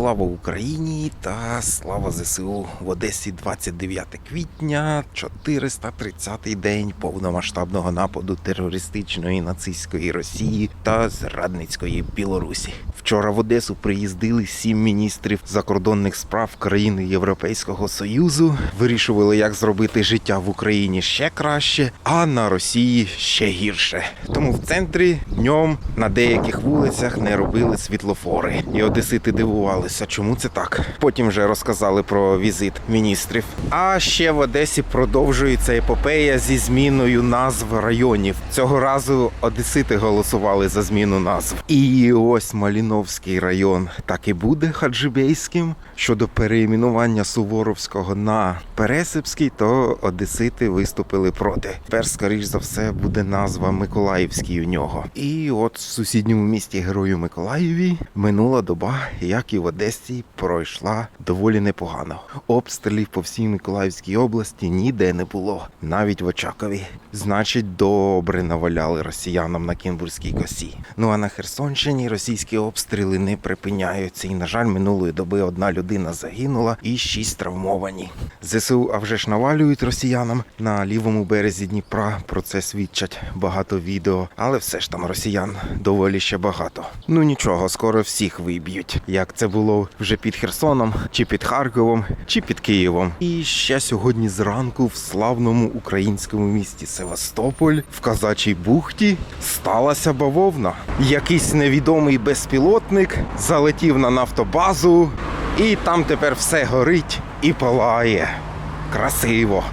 Слава Україні та слава ЗСУ в Одесі 29 квітня, 430-й день повномасштабного нападу терористичної нацистської Росії та зрадницької Білорусі. Вчора в Одесу приїздили сім міністрів закордонних справ країн Європейського Союзу, вирішували, як зробити життя в Україні ще краще, а на Росії ще гірше. Тому в центрі днем на деяких вулицях не робили світлофори. І одесити дивувалися, чому це так. Потім вже розказали про візит міністрів. А ще в Одесі продовжується епопея зі зміною назв районів. Цього разу одесити голосували за зміну назв. І ось Маліновський район так і буде хаджибейським. Щодо переіменування Суворовського на Пересипський, то одесити виступили проти. Тепер, скоріш за все, буде назва Миколаївський у нього. І от в сусідньому місті Герою Миколаєві минула доба, як і в Одесі, пройшла доволі непогано. Обстрілів по всій Миколаївській області ніде не було, навіть в Очакові. Значить, добре наваляли росіянам на Кінбурзькій косі. Ну а на Херсонщині російські обстріли не припиняються. І, на жаль, минулої доби одна людина загинула і шість травмовані. ЗСУ, а вже ж навалюють росіянам на лівому березі Дніпра. Про це свідчать багато відео, але все ж там росіян доволі ще багато. Ну нічого, скоро всіх виб'ють, як це було вже під Херсоном, чи під Харковом, чи під Києвом. І ще сьогодні зранку в славному українському місті Севастополь в Казачій бухті сталася бавовна. Якийсь невідомий безпілотник залетів на нафтобазу, і там тепер все горить і палає. Красиво.